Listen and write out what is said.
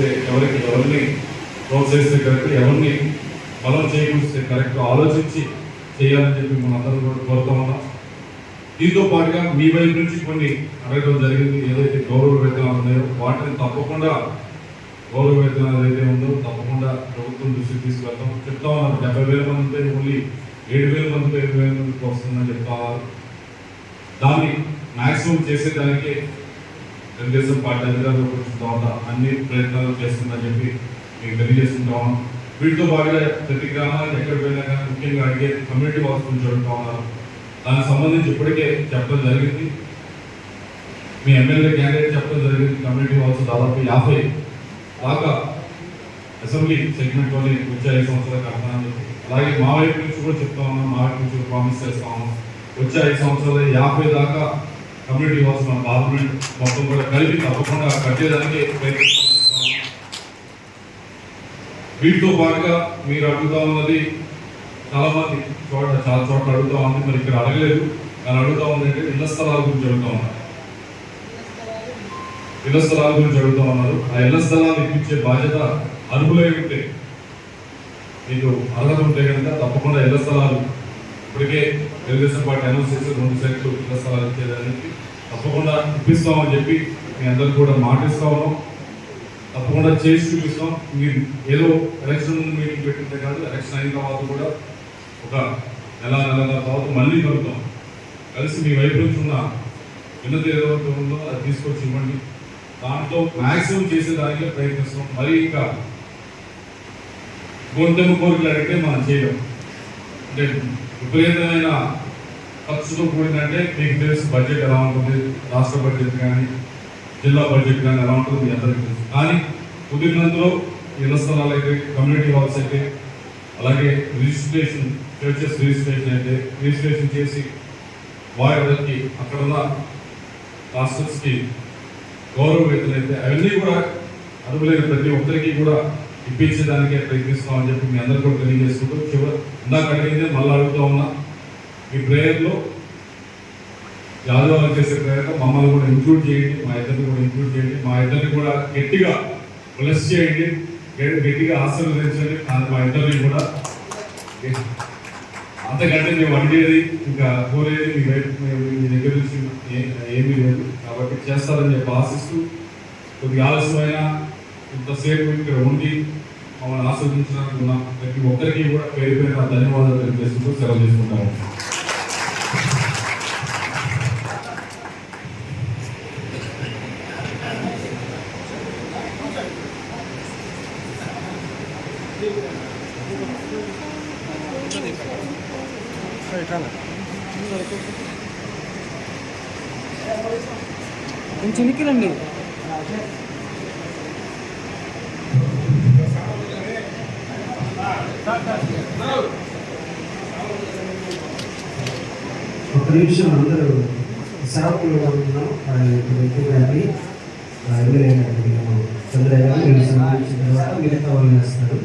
చేస్తే ఎవరికి ఎవరిని ప్రోత్సహిస్తే కరెక్ట్ ఎవరిని బలం చేకూరిస్తే కరెక్ట్ ఆలోచించి చేయాలని చెప్పి మనం కూడా కోరుతా ఉన్నాం. దీంతో పాటుగా మీ వైపు నుంచి కొన్ని అడగడం జరిగింది. ఏదైతే గౌరవ వేతనాలు ఉన్నాయో వాటిని తప్పకుండా గౌరవ వేతనాలు ఏదైతే ఉందో తప్పకుండా ప్రభుత్వం దృష్టికి తీసుకెళ్తాం. చెప్తా ఉన్నారు డెబ్బై వేల మంది ఓన్లీ ఏడు వేల మంది ఏడు వేల మందికి వస్తుందని చెప్తా దాన్ని మాక్సిమం చేసేదానికి తెలుగుదేశం పార్టీ అధికారులకు వచ్చిన తర్వాత అన్ని ప్రయత్నాలు చేస్తుందని చెప్పి మీకు తెలియజేస్తుంటాం వీటితో పాటుగా ప్రతి గ్రామానికి ఎక్కడ పోయినా కానీ ముఖ్యంగా అడిగే కమ్యూనిటీ వర్క్స్ గురించి అడుగుతా ఉన్నారు. దానికి సంబంధించి ఇప్పటికే చెప్పడం జరిగింది. మీ ఎమ్మెల్యే క్యాండిడేట్ చెప్పడం జరిగింది. కమ్యూనిటీ వర్క్స్ దాదాపు యాభై దాకా అసెంబ్లీ సెగ్మెంట్లోనే వచ్చే ఐదు సంవత్సరాలు కడతానని చెప్పి. అలాగే మా వైపు నుంచి కూడా చెప్తా ఉన్నాం మా వైపు నుంచి ప్రామిస్ చేస్తా ఉన్నాం వచ్చే ఐదు సంవత్సరాలు యాభై దాకా కమ్యూనిటీ హాల్స్ మన పార్లమెంట్ మొత్తం కూడా కలిపి తప్పకుండా కట్టేదానికి ప్రయత్నిస్తాం. వీటితో పాటుగా మీరు అడుగుతా ఉన్నది చాలా మంది చోట చాలా చోట్ల అడుగుతా ఉంది మరి ఇక్కడ అడగలేదు. కానీ అడుగుతా ఉంది అంటే ఇళ్ళ స్థలాల గురించి అడుగుతా ఉన్నారు ఇళ్ళ స్థలాల గురించి అడుగుతా ఉన్నారు. ఆ ఇళ్ళ స్థలాలు ఇప్పించే బాధ్యత అర్హులై ఉంటే మీకు అర్హత ఉంటే కనుక తప్పకుండా ఇళ్ళ స్థలాలు ఇప్పటికే తెలుగుదేశం పార్టీ అనౌన్స్ చేసి రెండు సైట్లు ప్రస్తావాలు ఇచ్చేదానికి తప్పకుండా ఇప్పిస్తామని చెప్పి మీ అందరికి కూడా మాటిస్తా ఉన్నాం. తప్పకుండా చేసి చూపిస్తాం. మీరు ఏదో ఎలక్షన్ మీటింగ్ పెట్టిందే కాదు ఎలక్షన్ అయిన తర్వాత కూడా ఒక నెల నెల తర్వాత మళ్ళీ కలుగుతాం కలిసి మీ వైపు నుంచి ఉన్న విన్నతి ఏదో ఉందో అది తీసుకొచ్చి ఇవ్వండి. దాంట్లో మ్యాక్సిమం చేసేదానికి ప్రయత్నిస్తాం. మరి ఇంకా గొంతెమ్మ కోరికలు అడిగితే మనం చేయలేం. అంటే విపరీతమైన ఖర్చుతో కూడిందంటే మీకు తెలుసు బడ్జెట్ ఎలా ఉంటుంది రాష్ట్ర బడ్జెట్ కానీ జిల్లా బడ్జెట్ కానీ ఎలా ఉంటుంది మీ అందరికీ తెలుసు. కానీ కుదిరినంతలో ఇళ్ళ స్థలాలు అయితే కమ్యూనిటీ హాల్స్ అయితే అలాగే రిజిస్ట్రేషన్ చర్చెస్ రిజిస్ట్రేషన్ అయితే రిజిస్ట్రేషన్ చేసి వారికి అక్కడ ఉన్న రాష్ట్రస్కి గౌరవ వేతనైతే అవన్నీ కూడా అర్హులైన ప్రతి ఒక్కరికి కూడా ఇప్పించడానికే ప్రయత్నిస్తున్నామని చెప్పి మీ అందరు కూడా తెలియజేసుకుంటూ చివరి ఇందాక అడిగింది మళ్ళీ అడుగుతా ఉన్నా మీ ప్రేయర్లో యాదవ్ చేసే ప్రేయర్లో మమ్మల్ని కూడా ఇంక్లూడ్ చేయండి మా ఇద్దరిని కూడా ఇంక్లూడ్ చేయండి మా ఇద్దరిని కూడా గట్టిగా ప్లస్ చేయండి గట్టిగా ఆశీర్వదించండి మా ఇద్దరిని కూడా అంతకంటే మేము అడిగేది ఇంకా కోరేది మీ వైపు మీ- మీ దగ్గర నుంచి ఏమీ లేదు. కాబట్టి చేస్తారని చెప్పి ఆశిస్తూ కొద్దిగా ఆలస్యమైన ఇంతసేపు ఇక్కడ ఉండి మమ్మల్ని ఆస్వాదించడానికి ఉన్న ప్రతి ఒక్కరికి కూడా పేరు పేరు ధన్యవాదాలు తెలియజేస్తూ సెలవు చేసుకుంటాము కొంచెం నిక్కిరండి ఒక నిమిషం అందరూ సేవకులు ఉన్నాం. వ్యక్తి గారిని ఎవరైనా చంద్రయ్య గారు మీరు సంబంధించిన తర్వాత మిగతా వాళ్ళు వేస్తారు.